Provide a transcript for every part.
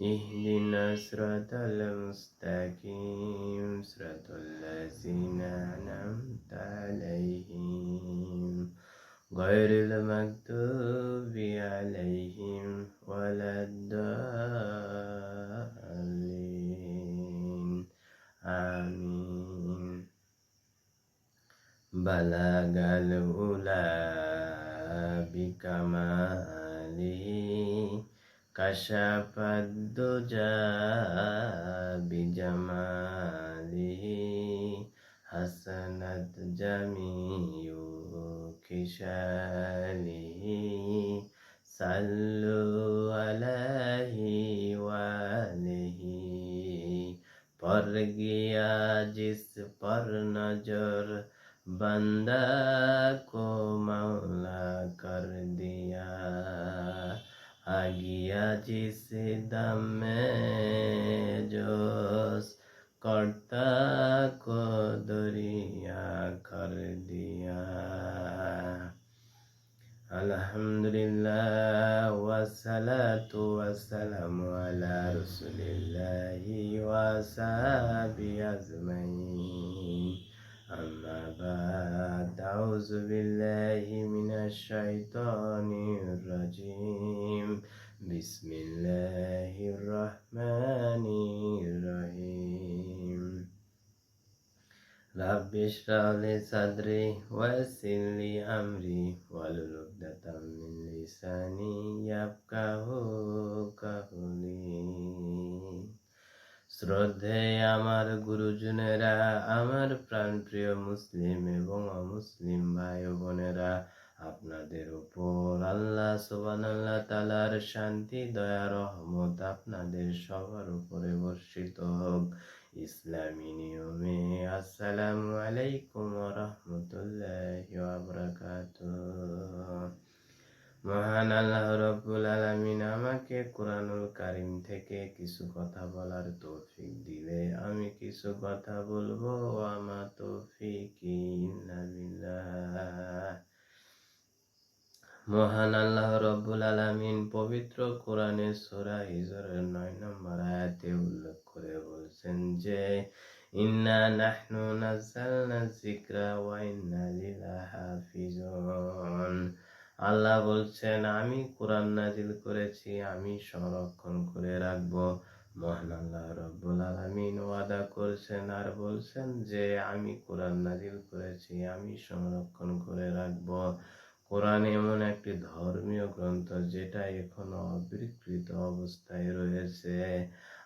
اهدنا الصراط المستقيم صراط الذين أنعمت عليهم. غير المكتوب عليهم ولا الضالين. آمين. بلغ الأولى بكماله كشف الدجى بجماله حسنت جميع كشاله صلوا عليه وآله پر گیا جس پر نظر بندہ کو مولا کر دیا आ गया जिस दम में जोश कर्ता को दरिया कर दिया अल्हम्दुलिल्लाह वसलातु वसलामु अला रसूलिल्लाहि वसहाबि أما بعد أعوذ بالله من الشيطان الرجيم. بسم الله الرحمن الرحيم. رب اشرح لي صدري ويسر لي أمري واحلل عقدة من لساني يفقه শ্রদ্ধে আমার গুরুজনেরা, আমার প্রাণপ্রিয় মুসলিম এবং অমুসলিম ভাই বোনেরা আপনাদের উপর আল্লাহ সোবান আল্লাহ তালার শান্তি, দয়া, রহমত আপনাদের সবার উপরে বর্ষিত হোক। ইসলামী নিয়মে আসসালামু আলাইকুম রহমতুল্লাহ মহান আল্লাহ রব্বুল আলমিন আমাকে কোরআনুল কারিম থেকে কিছু কথা বলার তৌফিক দিলে আমি কিছু কথা বলব। আমার তৌফিক মহান আল্লাহ রব্বুল আলমিন পবিত্র কোরআনের সোরা হিজরের নয় নম্বর আয়াতে উল্লেখ করে বলছেন যে, ইন্না নাহনু নাযালনা যিকরা ওয়া ইন্না লিল্লাহি হাফিজুন আল্লাহ বলছেন, আমি কোরআন নাজিল করেছি, আমি সংরক্ষণ করে রাখব। মহান আল্লাহ রব্বুল আলমিন ওয়াদা করছেন আর বলছেন যে, আমি কোরআন নাজিল করেছি, আমি সংরক্ষণ করে রাখব। কোরআন এমন একটি ধর্মীয় গ্রন্থ যেটা এখনও অবিকৃত অবস্থায় রয়েছে।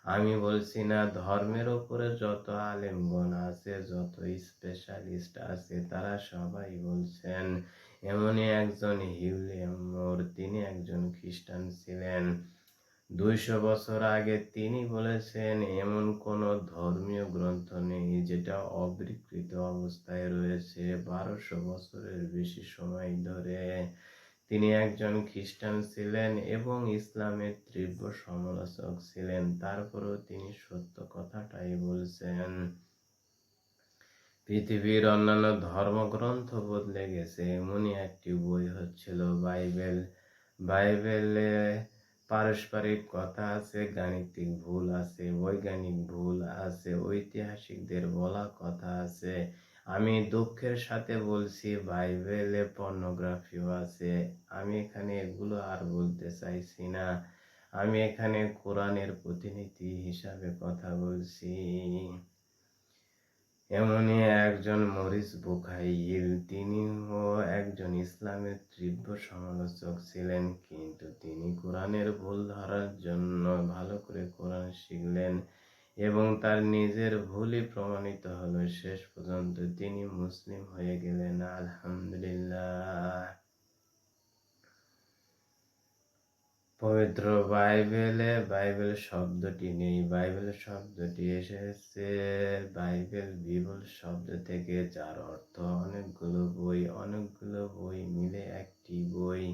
আমি বলছি না, ধর্মের ওপরে যত আলেমগণ আছে, যত স্পেশালিস্ট আছে, তারা সবাই বলছেন এমনই একজন হিউলিয়ামোর তিনি একজন খ্রিস্টান ছিলেন। দুইশো বছর আগে তিনি বলেছেন, এমন কোন ধর্মীয় গ্রন্থ নেই যেটা অবিকৃত অবস্থায় রয়েছে বারোশো বছরের বেশি সময় ধরে। তিনি একজন খ্রিস্টান ছিলেন এবং ইসলামের তীব্র সমালোচক ছিলেন। তারপরেও তিনি সত্য কথাটাই বলছেন। পৃথিবীর অন্যান্য ধর্মগ্রন্থ বদলে গেছে। এমনই একটি বই হচ্ছিল বাইবেল। বাইবেলে পারস্পরিক কথা আছে, গাণিতিক ভুল আছে, বৈজ্ঞানিক ভুল আছে, ঐতিহাসিকদের বলা কথা আছে। আমি দুঃখের সাথে বলছি, বাইবেলে পর্নোগ্রাফিও আছে। আমি এখানে এগুলো আর বলতে চাইছি না। আমি এখানে কোরআনের প্রতিনিধি হিসাবে কথা বলছি। এমনই একজন মরিস বুখাইল। তিনিও একজন ইসলামের তীব্র সমালোচক ছিলেন, কিন্তু তিনি কোরআনের ভুল ধরার জন্য ভালো করে কোরআন শিখলেন এবং তার নিজের ভুলই প্রমাণিত হলো। শেষ পর্যন্ত তিনি মুসলিম হয়ে গেলেন। আলহামদুলিল্লাহ। পবিত্র বাইবেলে বাইবেল শব্দটি নেই। বাইবেল শব্দটি এসেছে, বাইবেল বিবল শব্দ থেকে, যার অর্থ অনেকগুলো বই অনেকগুলো বই মিলে একটি বই।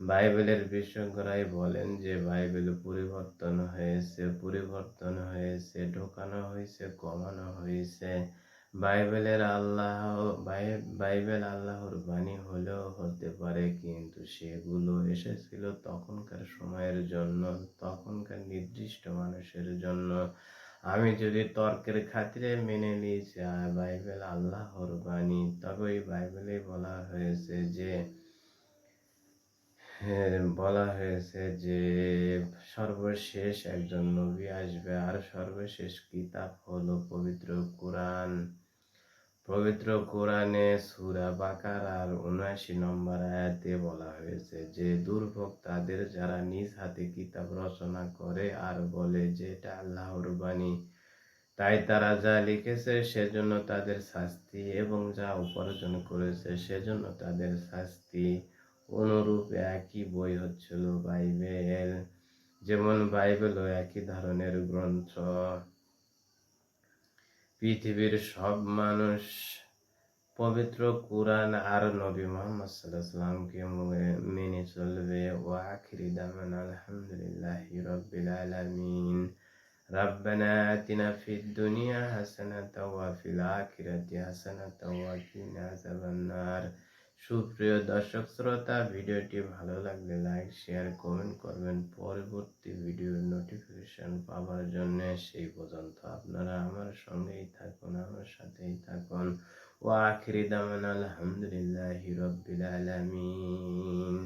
বাইবেলের বিশেষজ্ঞরাই বলেন যে, বাইবেল পরিবর্তন হয়েছে পরিবর্তন হয়েছে, ঢোকানো হয়েছে, কমানো হয়েছে। বাইবেলের আল্লাহ বাইবেল আল্লাহর বাণী হলেও হতে পারে, কিন্তু সেগুলো এসেছিল তখনকার সময়ের জন্য, তখনকার নির্দিষ্ট মানুষের জন্য। আমি যদি তর্কের খাতিরে মেনে নিই বাইবেল আল্লাহর বাণী তবে ওই বাইবেলে বলা হয়েছে যে বলা হয়েছে যে সর্বশেষ একজন নবী আসবে, আর সর্বশেষ কিতাব হলো পবিত্র কোরআন। পবিত্র কোরআনে সুরা বাকার আর উনআশি নম্বর আয়াতে বলা হয়েছে, যে দুর্ভোগ তাদের যারা নিজ হাতে কিতাব রচনা করে আর বলে যে এটা আল্লাহর বাণী, তাই তারা যা লিখেছে সেজন্য তাদের শাস্তি এবং যা উপার্জন করেছে সেজন্য তাদের শাস্তি অনুরূপ একই বই হচ্ছিল বাইবেল। যেমন বাইবেলও একই ধরনের গ্রন্থ। পৃথিবীর সব মানুষ পবিত্র কোরআন আর নবী মোহাম্মদ সাল্লামকে মেনে চলবে ও আখিরি দামান আলহামদুলিল্লাহ রব্বিল আলামিন ربنا آتنا في الدنيا حسنة وفي الآخرة حسنة وقنا عذاب النار সুপ্রিয় দর্শক শ্রোতা, ভিডিওটি ভালো লাগলে লাইক শেয়ার কমেন্ট করবেন। পরবর্তী ভিডিওর নোটিফিকেশন পাওয়ার জন্য সেই পর্যন্ত আপনারা আমার সঙ্গেই থাকুন, আমার সাথেই থাকুন। ও আখিরি দামান আলহামদুলিল্লাহ রব্বিল আলামিন।